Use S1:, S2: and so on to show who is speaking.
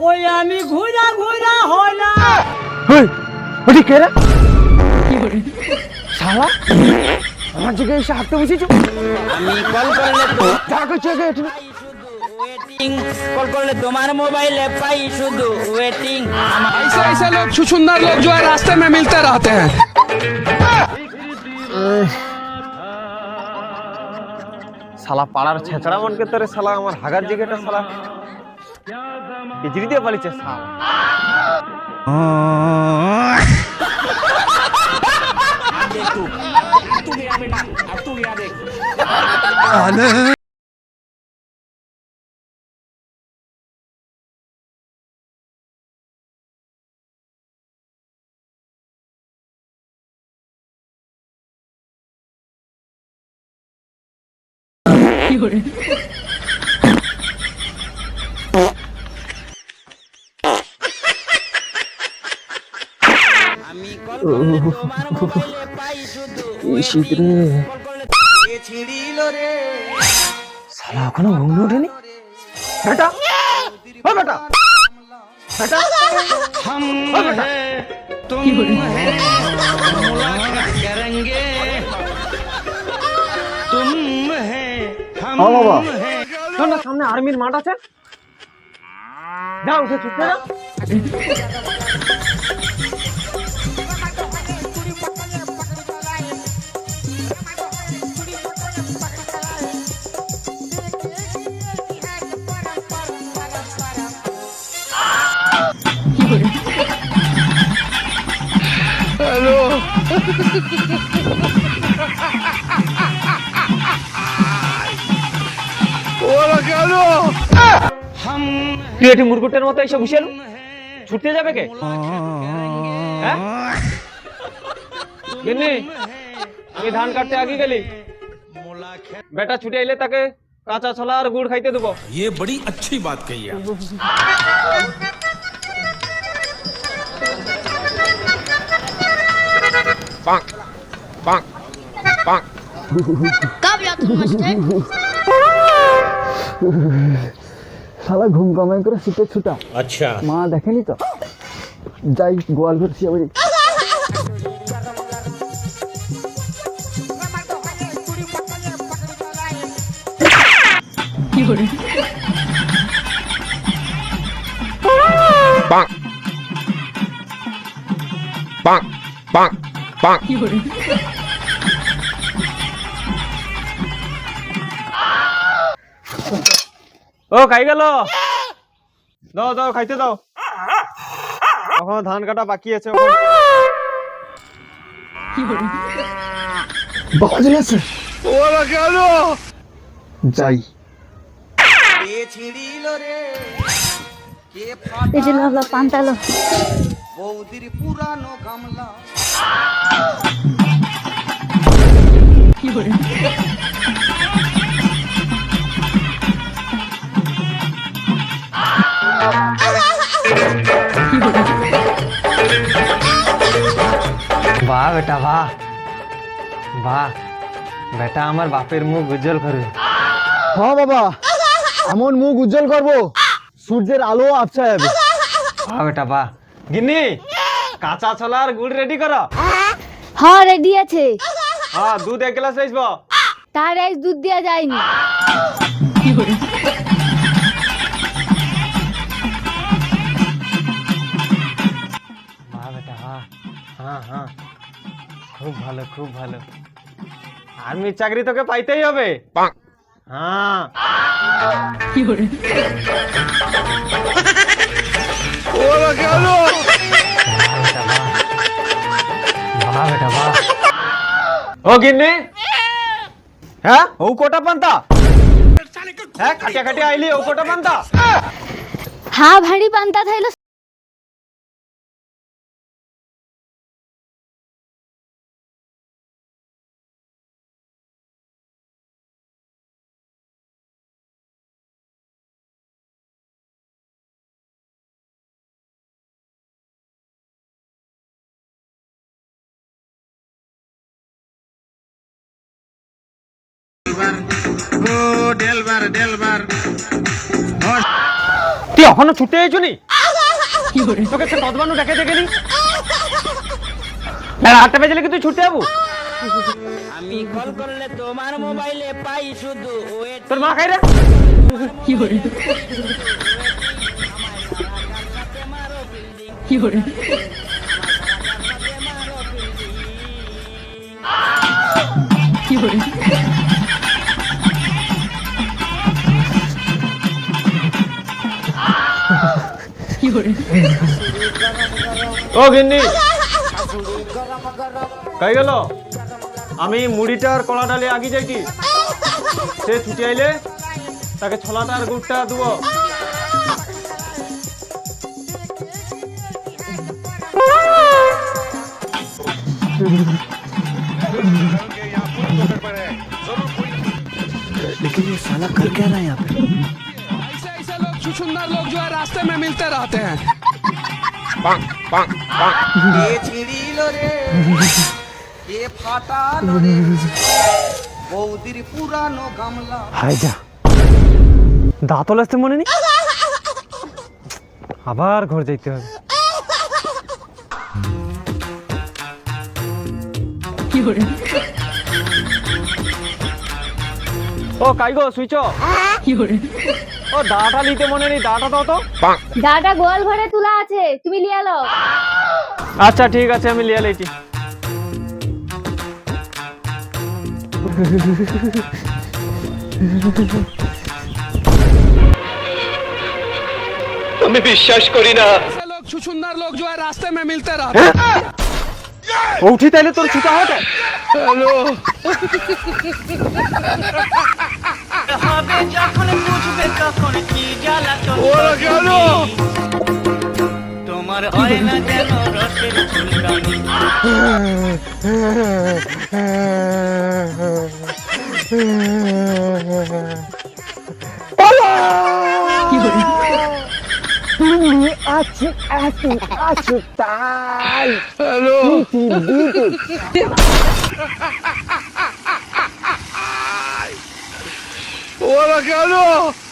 S1: ওই আমি ঘুরা ঘুরা হলাম
S2: হেই, ওটি কে রে শালা আমার জায়গায় এসে হাঁটতে বসেছো
S1: আমি কল করলে তো
S2: যা করছো আগে এটা
S1: শুধু ওয়েটিং কল করলে তোমার মোবাইলে পাই শুধু ওয়েটিং আমার
S3: ऐसे ऐसे लोग छुछुंदर लोग जो है रास्ते में मिलते रहते हैं
S2: শালা পাড়ার ছেঁচড়া মনকে তোরে শালা আমার হাগার জিগেটা শালা পিজড়ি দিয়ে পালিছে শালা
S1: তোমার মোবাইলে পাই শুধু
S2: শীত শালা এখনও ঘুম ওঠেনি? বেটা। ও বেটা। বেটা। ও বেটা। ও বাবা। শোন না সামনে আর্মির মাঠ আছে। যা উঠে ছুটতে যা। তুই এটি মুরগুটের মতো এসে বসে এলু? ছুটতে যাবে কে হ্যাঁ গিন্নি, আমি ধান কাটতে আগে গেলি বেটা ছুটে এলে তাকে কাঁচা ছোলা আর গুড় খাইতে দেবো
S4: ये बड़ी अच्छी बात कही आप
S5: कब जाते हो मास्टर
S2: শালা ঘুম কামাই করে শীতে ছুটা
S4: আচ্ছা
S2: মা দেখেনি তো যাই গোয়াল ঘুরছি আমি বাড়ি Bonk. Bonk. কি Bonk. ও খাই গেল। দাও দাও খাইতে দাও। এখন ধান কাটা বাকি আছে ওরা কেন যাই।
S1: কে
S5: এই যে পান্তালো
S1: বৌদির পুরানো গামলা
S2: বাহ বেটা বাহ বাহ বেটা আমার বাপের মুখ উজ্জ্বল করবে হ্যাঁ বাবা এমন মুখ উজ্জ্বল করব সূর্যের আলো আবছা যাবে বাহ বেটা বাহ গিন্নি কাঁচা ছোলা আর গুড় রেডি করো
S5: হ্যাঁ রেডি আছে
S2: হ্যাঁ দুধ এক গ্লাস আসব
S5: তার আজ দুধ দেওয়া যায়নি
S2: বাহ বেটা বাহ হ্যাঁ হ্যাঁ খুব ভালো খুব ভালো। আর্মির চাকরি তোকে পাইতেই হবে। হ্যাঁ। বাহ বেটা বাহ। বাহ বেটা বাহ। ও গিন্নি। হ্যাঁ? ও কোটা পান্তা? হ্যাঁ খাটিয়া খাটিয়া আইলি ও কোটা পান্তা?
S5: হ্যাঁ ভারী পান্তা থাইলো
S2: তুই এখনও ছুটে আইছো নি তোকে সে কতবার দেখে দেখে নি বেলা আটটা বেজে কি তুই ছুটে যাব?
S1: আমি কল করলে তোমার মোবাইলে পাই শুধু
S2: তোর মা খাই রে। ও গিন্নি। কাই গেল? আমি মুড়িটার কলা ডালে আগি যাইটি সে ছুটি আইলে তাকে ছোলাটার গুড়টা দিব।
S3: ऐसे ऐसे लोग छुछुंदर लोग जो है रास्ते में मिलते रहते हैं
S6: এ ছিড়িল রে এ ফাটালো রে বৌদির পুরানো গামলা
S2: হাই যা দাঁতল আসতে মনে নেই আবার ঘর যাইতে হবে ও কাই গো সুইচ ও দাটা নিতে মনে নেই দাটা দাও তো
S5: দাটা গোয়াল ঘরে তোলা আছে তুমি লিয়ে লো
S2: আচ্ছা ঠিক আছে আমি লিয়ে লইছি
S3: ऐसे लोग छुछुंदर लोग जो है रास्ते में मिलते रहते हैं
S2: ও উঠি তাইলে তোর ছুটা হটে
S1: হবে যখন বুঝবে তখন কি জ্বালাতন তোমার হয় না যেন রসের চুলকানি
S3: ¡Guadalajara!